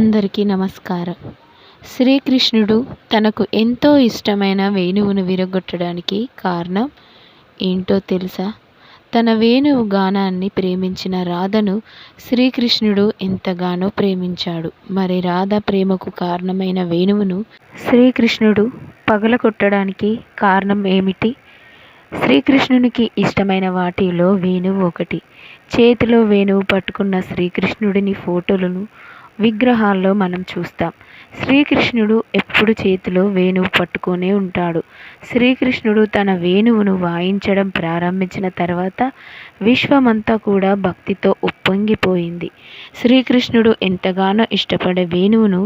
అందరికీ నమస్కారం. శ్రీకృష్ణుడు తనకు ఎంతో ఇష్టమైన వేణువును విరగొట్టడానికి కారణం ఏంటో తెలుసా? తన వేణువు గానాన్ని ప్రేమించిన రాధను శ్రీకృష్ణుడు ఎంతగానో ప్రేమించాడు. మరి రాధ ప్రేమకు కారణమైన వేణువును శ్రీకృష్ణుడు పగలగొట్టడానికి కారణం ఏమిటి? శ్రీకృష్ణునికి ఇష్టమైన వాటిలో వేణువు ఒకటి. చేతిలో వేణువు పట్టుకున్న శ్రీకృష్ణుడిని ఫోటోలను విగ్రహాల్లో మనం చూస్తాం. శ్రీకృష్ణుడు ఎప్పుడు చేతిలో వేణువు పట్టుకొనే ఉంటాడు. శ్రీకృష్ణుడు తన వేణువును వాయించడం ప్రారంభించిన తర్వాత విశ్వమంతా కూడా భక్తితో ఉప్పొంగిపోయింది. శ్రీకృష్ణుడు ఎంతగానో ఇష్టపడే వేణువును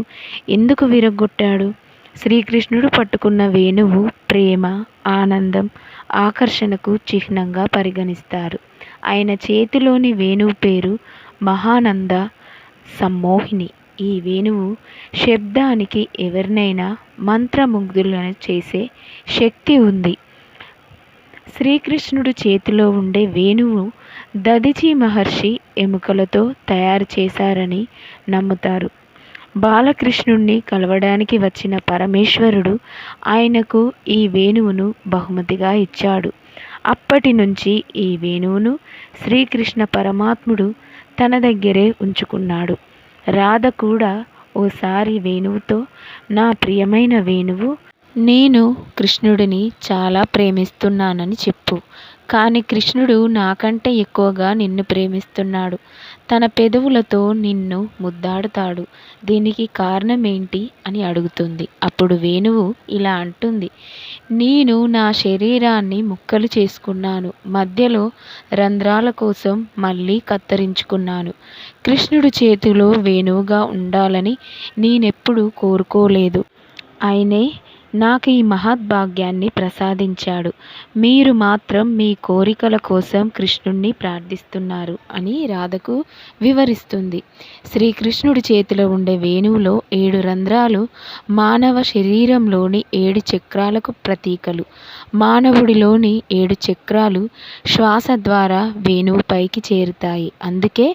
ఎందుకు విరగొట్టాడు శ్రీకృష్ణుడు పట్టుకున్న వేణువు ప్రేమ ఆనందం ఆకర్షణకు చిహ్నంగా పరిగణిస్తారు. ఆయన చేతిలోని వేణువు పేరు మహానంద సమ్మోహిని. ఈ వేణువు శబ్దానికి ఎవరినైనా మంత్రముగ్ధులను చేసే శక్తి ఉంది. శ్రీకృష్ణుడు చేతిలో ఉండే వేణువు దదిచి మహర్షి ఎముకలతో తయారు చేశారని నమ్ముతారు. బాలకృష్ణుణ్ణి కలవడానికి వచ్చిన పరమేశ్వరుడు ఆయనకు ఈ వేణువును బహుమతిగా ఇచ్చాడు. అప్పటి నుంచి ఈ వేణువును శ్రీకృష్ణ పరమాత్ముడు తన దగ్గరే ఉంచుకున్నాడు. రాధ కూడా ఓసారి వేణువుతో నా ప్రియమైన వేణువు నేను కృష్ణుడిని చాలా ప్రేమిస్తున్నానని చెప్పు. కానీ కృష్ణుడు నాకంటే ఎక్కువగా నిన్ను ప్రేమిస్తున్నాడు. తన పెదవులతో నిన్ను ముద్దాడుతాడు. దీనికి కారణం ఏంటి అని అడుగుతుంది. అప్పుడు వేణువు ఇలా అంటుంది. నేను నా శరీరాన్ని ముక్కలు చేసుకున్నాను. మధ్యలో రంధ్రాల కోసం మళ్ళీ కత్తిరించుకున్నాను. కృష్ణుడు చేతిలో వేణువుగా ఉండాలని నేనెప్పుడు కోరుకోలేదు. ఆయనే నాకు ఈ మహద్భాగ్యాన్ని ప్రసాదించాడు. మీరు మాత్రం మీ కోరికల కోసం కృష్ణుణ్ణి ప్రార్థిస్తున్నారు అని రాధకు వివరిస్తుంది. శ్రీకృష్ణుడి చేతిలో ఉండే వేణువులో ఏడు రంధ్రాలు మానవ శరీరంలోని ఏడు చక్రాలకు ప్రతీకలు. మానవుడిలోని ఏడు చక్రాలు శ్వాస ద్వారా వేణువు పైకి చేరుతాయి. అందుకే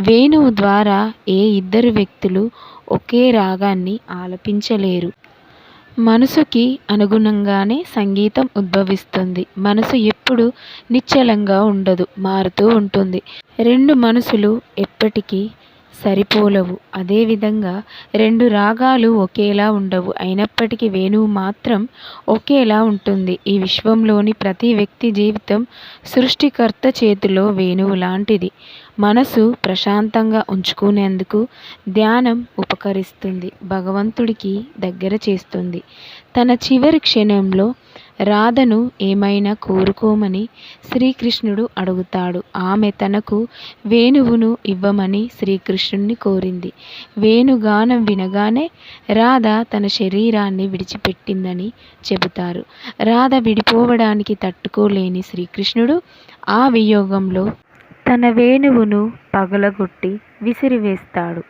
వేణువు ద్వారా ఏ ఇద్దరు వ్యక్తులు ఒకే రాగాన్ని ఆలపించలేరు. మనసుకి అనుగుణంగానే సంగీతం ఉద్భవిస్తుంది. మనసు ఎప్పుడు నిశ్చలంగా ఉండదు మారుతూ ఉంటుంది. రెండు మనసులు ఎప్పటికీ సరిపోలవు. అదేవిధంగా రెండు రాగాలు ఒకేలా ఉండవు. అయినప్పటికీ వేణువు మాత్రం ఒకేలా ఉంటుంది. ఈ విశ్వంలోని ప్రతి వ్యక్తి జీవితం సృష్టికర్త చేతిలో వేణువు లాంటిది. మనసు ప్రశాంతంగా ఉంచుకునేందుకు ధ్యానం ఉపకరిస్తుంది. భగవంతుడికి దగ్గర చేస్తుంది. తన చివరి క్షణంలో రాధను ఏమైనా కోరుకోమని శ్రీకృష్ణుడు అడుగుతాడు. ఆమె తనకు వేణువును ఇవ్వమని శ్రీకృష్ణుడిని కోరింది. వేణుగానం వినగానే రాధ తన శరీరాన్ని విడిచిపెట్టిందని చెబుతారు. రాధ విడిపోవడానికి తట్టుకోలేని శ్రీకృష్ణుడు ఆ వియోగంలో తన వేణువును పగలగొట్టి విసిరివేస్తాడు.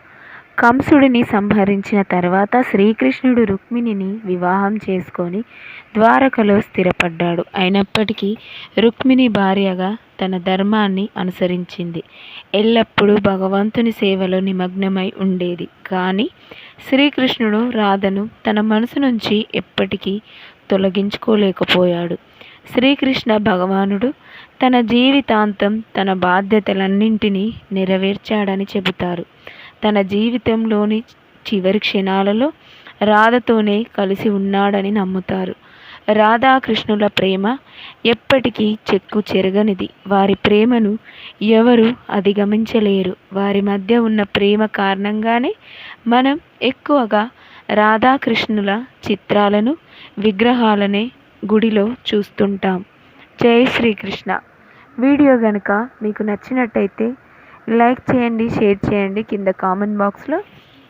కంసుడిని సంహరించిన తర్వాత శ్రీకృష్ణుడు రుక్మిణిని వివాహం చేసుకొని ద్వారకలో స్థిరపడ్డాడు. అయినప్పటికీ రుక్మిణి భార్యగా తన ధర్మాన్ని అనుసరించింది. ఎల్లప్పుడూ భగవంతుని సేవలో నిమగ్నమై ఉండేది. కానీ శ్రీకృష్ణుడు రాధను తన మనసు నుంచి ఎప్పటికీ తొలగించుకోలేకపోయాడు. శ్రీకృష్ణ భగవానుడు తన జీవితాంతం తన బాధ్యతలన్నింటినీ నెరవేర్చాడని చెబుతారు. తన జీవితంలోని చివరి క్షణాలలో రాధతోనే కలిసి ఉన్నాడని నమ్ముతారు. రాధాకృష్ణుల ప్రేమ ఎప్పటికీ చెక్కు చెరగనిది. వారి ప్రేమను ఎవరు అధిగమించలేరు. వారి మధ్య ఉన్న ప్రేమ కారణంగానే మనం ఎక్కువగా రాధాకృష్ణుల చిత్రాలను విగ్రహాలనే గుడిలో చూస్తుంటాం. జై శ్రీకృష్ణ. వీడియో కనుక మీకు నచ్చినట్టయితే లైక్ చేయండి షేర్ చేయండి. కింద కామెంట్ బాక్స్లో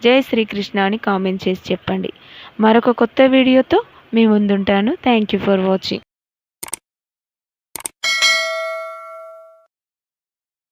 జై శ్రీకృష్ణ అని కామెంట్ చేసి చెప్పండి. మరొక కొత్త వీడియోతో మీ ముందుంటాను. Thank you for watching.